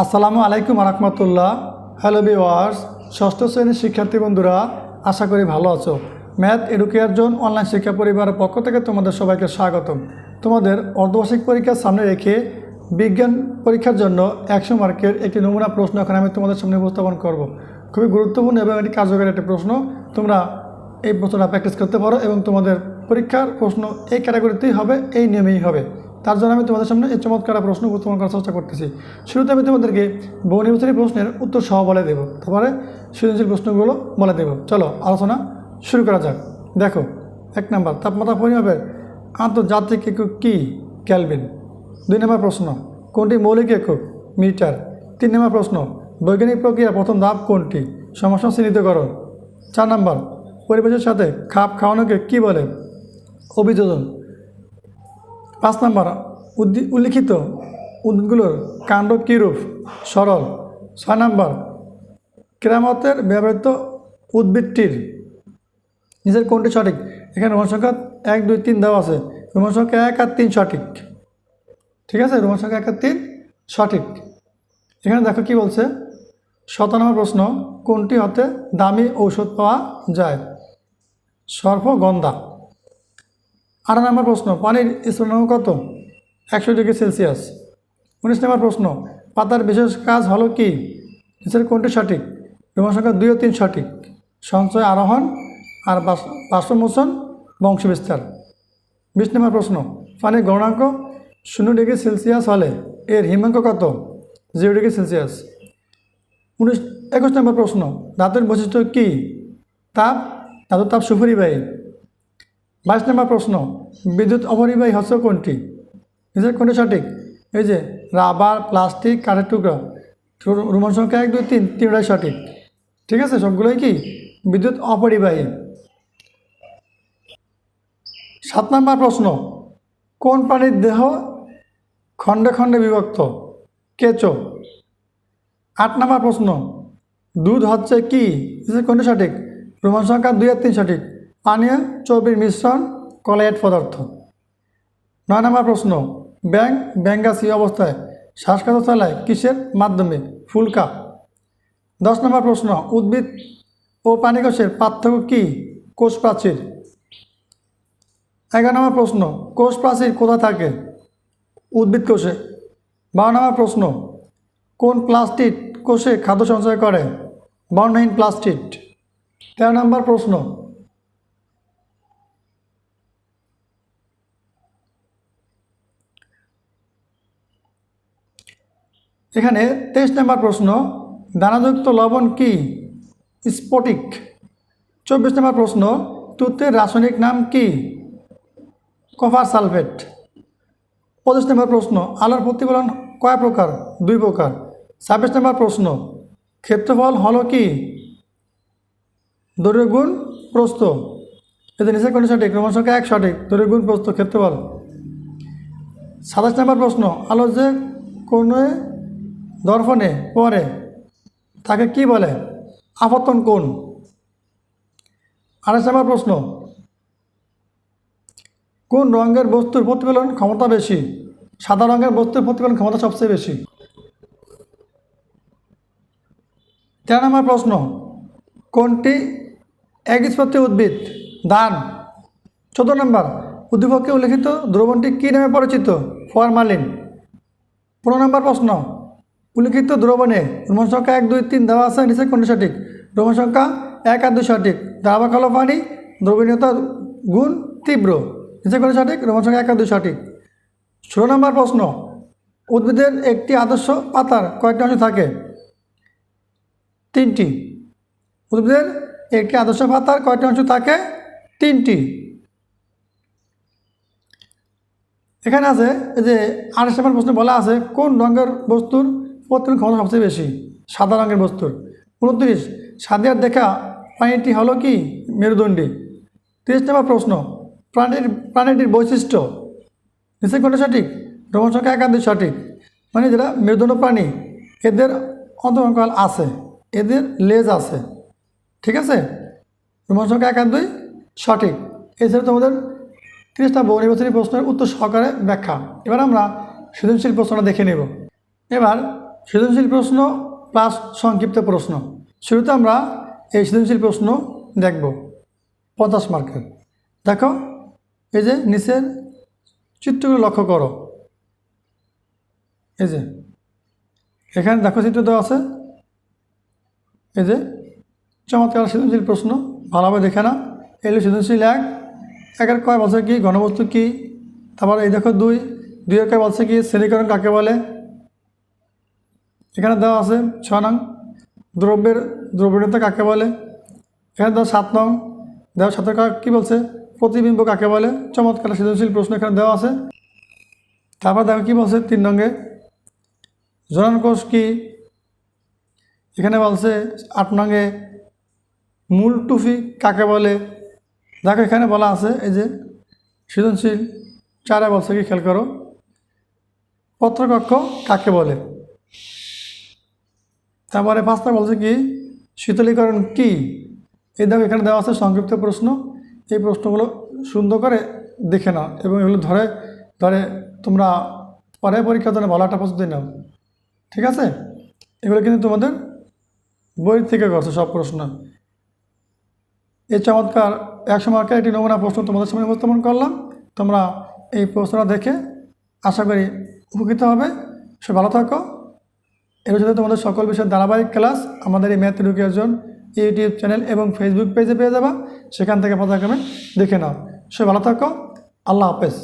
আসসালামু আলাইকুম রহমতুল্লাহ হ্যালো বিওয়ার্স ষষ্ঠ শ্রেণির শিক্ষার্থী বন্ধুরা, আশা করি ভালো আছো। ম্যাথ এডুকেয়ার জোন অনলাইন শিক্ষা পরিবারের পক্ষ থেকে তোমাদের সবাইকে স্বাগতম। তোমাদের অর্ধবার্ষিক পরীক্ষার সামনে রেখে বিজ্ঞান পরীক্ষার জন্য একশো মার্কের একটি নমুনা প্রশ্ন এখন আমি তোমাদের সামনে উপস্থাপন করব। খুবই গুরুত্বপূর্ণ এবং একটি কার্যকরী একটি প্রশ্ন। তোমরা এই প্রশ্নটা প্র্যাকটিস করতে পারো এবং তোমাদের পরীক্ষার প্রশ্ন এই ক্যাটাগরিতেই হবে, এই নিয়মেই হবে। তার জন্য আমি তোমাদের সামনে এই চমৎকার প্রশ্ন উপস্থাপন করার চেষ্টা করতেছি। শুরুতে আমি তোমাদেরকে বহু নির্বাচনী প্রশ্নের উত্তর সহ বলে দেবো। তারপরে সৃজনশীল প্রশ্নগুলো বলে দেবো। চলো, আলোচনা শুরু করা যাক। দেখো, এক নম্বর, তাপমাত্রা পরিমাপের আন্তর্জাতিক একক কী? ক্যালভিন দুই নম্বর প্রশ্ন, কোনটি মৌলিক একক? মিটার। তিন নম্বর প্রশ্ন, বৈজ্ঞানিক প্রক্রিয়ার প্রথম ধাপ কোনটি? সমস্যা চিহ্নিত করো চার নম্বর, পরিবেশের সাথে খাপ খাওয়ানোকে কী বলে? অভিযোজন। পাঁচ নম্বর উল্লিখিত উদ্ভিদগুলোর কাণ্ড কীরূপ? সরল। ছয় নম্বর, কেরামতের ব্যবহৃত উদ্ভিদটির নিজের কোনটি সঠিক? এখানে রোমান সংখ্যা এক, দুই, তিন দেওয়া আছে। রোমান সংখ্যা এক আর তিন সঠিক। ঠিক আছে? রোমান সংখ্যা এক আর তিন সঠিক। এখানে দেখো কি বলছে? শত নম্বর প্রশ্ন, কোনটি হতে দামি ঔষধ পাওয়া যায়? সর্পগন্ধা। আঠারো নম্বর প্রশ্ন, পানির স্থূলনাঙ্ক কত? একশো ডিগ্রি সেলসিয়াস। উনিশ নম্বর প্রশ্ন, পাতার বিশেষ কাজ হলো কি? নিচের কোনটি সঠিক? রোমান সংখ্যা দুই ও তিন সঠিক। সঞ্চয়, আরোহণ আর বাষ্পমোচন, বংশবিস্তার। বিশ নম্বর প্রশ্ন, পানির গণনাঙ্ক শূন্য ডিগ্রি সেলসিয়াস হলে এর হিমাঙ্ক কত? Zero degree Celsius. উনিশ, একুশ নম্বর প্রশ্ন, ধাতুর বৈশিষ্ট্য কী? তাপ, ধাতুর তাপ সুপরিবাহী। বাইশ নম্বর প্রশ্ন, বিদ্যুৎ অপরিবাহী হচ্ছে কোনটি? নিজের কোনটি সঠিক? এই যে, রাবার, প্লাস্টিক, কাঠের টুকরা। রোমান সংখ্যা এক, দুই, তিন, তিনটাই সঠিক। ঠিক আছে, সবগুলোই কি? বিদ্যুৎ অপরিবাহী। সাত নম্বর প্রশ্ন, কোন প্রাণীর দেহ খণ্ডে খণ্ডে বিভক্ত? কেঁচো। আট নম্বর প্রশ্ন, দুধ হচ্ছে কি? কোনটি সঠিক? রোমান সংখ্যা দুই আর তিন সঠিক। পানীয় চর্বির মিশ্রণ কলাইট পদার্থ। নয় নম্বর প্রশ্ন ব্যাং ব্যাঙ্গাসি অবস্থায় শ্বাসকষ্ট চালায় কিসের মাধ্যমে? ফুলকা দশ নম্বর প্রশ্ন, উদ্ভিদ ও পানিকোষের পার্থক্য কী? কোষ প্রাচীর এগারো নম্বর প্রশ্ন কোষ প্রাচীর কোথায় থাকে? উদ্ভিদ কোষে। বারো নম্বর প্রশ্ন, কোন প্লাস্টিক কোষে খাদ্য সঞ্চয় করে? বর্ণহীন প্লাস্টিক তেরো নম্বর প্রশ্ন এখানে তেইশ নম্বর প্রশ্ন, দানাযুক্ত লবণ কি? স্পটিক চব্বিশ নম্বর প্রশ্ন তুতের রাসায়নিক নাম কি? Copper sulphate. পঁচিশ নম্বর প্রশ্ন, আলোর প্রতিফলন কয় প্রকার? দুই প্রকার। ছাব্বিশ নম্বর প্রশ্ন, ক্ষেত্রফল হলো কি? দৈর্ঘ্য গুণ প্রস্থ। এতে নিচে কোন সঠিক রোমান সংখ্যা এক সঠিক দৈর্ঘ্য গুণ প্রস্থ, ক্ষেত্রফল। সাতাশ নম্বর প্রশ্ন, আলো যে কোনো দর্পণে, পরে। তাকে কি বলে? আপতন কোন? আঠাশ নম্বর প্রশ্ন। কোন রঙের বস্তুর প্রতিফলন ক্ষমতা বেশি? সাদা রঙের বস্তুর প্রতিফলন ক্ষমতা সবচেয়ে বেশি? তেরো নম্বর প্রশ্ন। কোনটি একস্পত্তি উদ্ভিদ? দান। চোদ্দ নম্বর। উদ্দীপকে উল্লিখিত দ্রবণটি কী নামে পরিচিত? ফরমালিন। পনেরো নম্বর প্রশ্ন। উল্লিখিত দ্রবণে রোমান সংখ্যা এক, দুই, তিন দেওয়া আছে নিচে কোনটি সঠিক? রোমান সংখ্যা এক আর দুই সঠিক। দ্রাবক হলো পানি, দ্রবণীয়তা গুণ তীব্র। নিচে কোনটি সঠিক? রোমান সংখ্যা এক আর দুই সঠিক। ষোলো নম্বর প্রশ্ন। উদ্ভিদের একটি আদর্শ পাতার কয়েকটি অংশ থাকে। তিনটি। উদ্ভিদের একটি আদর্শ পাতার কয়টি অংশ থাকে। তিনটি। এখানে আছে যে আঠাশ নম্বর প্রশ্নে বলা আছে, কোন রঙের বস্তুর প্রতিফলন ক্ষমতা সবচেয়ে বেশি, সাদা রঙের বস্তুর। উনত্রিশ, সাদিয়ার দেখা প্রাণীটি হলো কি? মেরুদণ্ডী। তিরিশ নম্বর প্রশ্ন, প্রাণীর, প্রাণীটির বৈশিষ্ট্য। নিশ্চয় কোনটা সঠিক? রোমান সংখ্যা সঠিক। মানে যারা মেরুদণ্ড প্রাণী, এদের অন্তর্কাল আছে, এদের লেজ আছে। ঠিক আছে? রোমান সংখ্যা এক দুই সঠিক এছাড়া তোমাদের তিরিশটা বহু নির্বাচনী প্রশ্নের উত্তর সহকারে ব্যাখ্যা। এবার আমরা সৃজনশীল প্রশ্নটা দেখে নেব। এবার সৃজনশীল প্রশ্ন প্লাস সংক্ষিপ্ত প্রশ্ন। শুরুতে আমরা এই সৃজনশীল প্রশ্ন দেখব। পঞ্চাশ মার্কের। দেখো, এই যে নিচের চিত্রগুলো লক্ষ্য করো। এই যে, এখানে দেখো চিত্র দেওয়া আছে। এই যে, চমৎকার সৃজনশীল প্রশ্ন, ভালোভাবে দেখে না এলো সৃজনশীল এক। একের কয় বলছে কি, ঘনবস্তু কি? তারপর এই দেখো দুই। দুইয়ের কয় বলছে কি, শ্রেণীকরণ কাকে বলে? এখানে দেওয়া আছে ছ নং। দ্রব্যের দ্রব্যতা কাকে বলে? এখানে দেওয়া সাত নং। দেওয়া কা- কি বলছে? প্রতিবিম্ব কাকে বলে? চমৎকার সৃজনশীল প্রশ্ন এখানে দেওয়া আছে। তারপর দেখো কী বলছে তিন নঙ্গে জনন কোষ কি? এখানে বলছে আট নঙ্গে মূল টুফি কাকে বলে? দেখো এখানে বলা আছে, এই যে সৃজনশীল। চারে বলছে কি খেয়াল করো? পত্রকক্ষ কাকে বলে? তারপরে পাঁচটা বলছে কি, শীতলীকরণ কি? এই দেখো এখানে দেওয়া আছে সংক্ষিপ্ত প্রশ্ন। এই প্রশ্নগুলো সুন্দর করে দেখে নাও এবং এগুলো ধরে ধরে তোমরা পরে পরীক্ষার জন্য ভালো একটা প্রস্তুতি নাও। ঠিক আছে? এগুলো কিন্তু তোমাদের বই থেকে করছে সব প্রশ্ন। এই চমৎকার একশো মার্কের একটি নমুনা প্রশ্ন তোমাদের সামনে উপস্থাপন করলাম। তোমরা এই প্রশ্নটা দেখে আশা করি উপকৃত হবে। সে ভালো থাকো। এর সাথে তোমাদের সকল বিষয়ের ধারাবাহিক ক্লাস আমাদের এই ম্যাথ এডুকেশন, ইউটিউব চ্যানেল এবং ফেসবুক পেজে পেয়ে যাবা, সেখান থেকে পদাক্রমে দেখে নাও। সে ভালো থাকো। আল্লাহ হাফেজ।